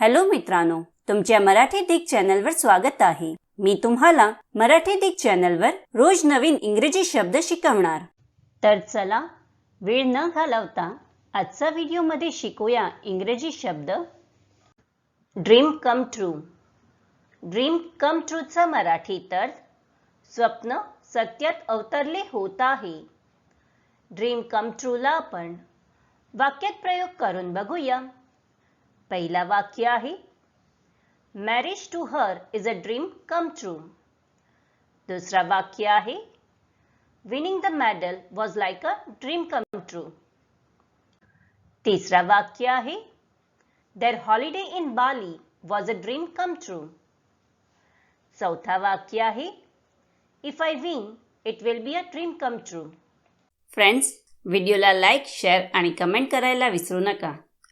Hello मित्रांनो तुमच्या मराठी दिग चॅनलवर स्वागत आहे. मी तुम्हाला मराठी दिग चॅनलवर रोज नवीन इंग्रजी शब्द शिकवणार. तर चला वेळ न घालवता आजचा व्हिडिओमध्ये शिकूया इंग्रजी शब्द. Dream come true dream come ट्रूचा Marathi तर स्वप्न सत्यात अवतरले होत आहे. ड्रीम कम ट्रूला आपण वाक्यात प्रयोग करून बघूया. पहिला वाक्य आहे marriage to her is a dream come true दुसरा वाक्य आहे winning the medal was like a dream come true तिसरा वाक्य आहे there holiday in Bali was a dream come true चौथा वाक्य आहे if I win it will be a dream come true friends व्हिडिओला लाईक शेअर आणि comment करायला विसरू नका.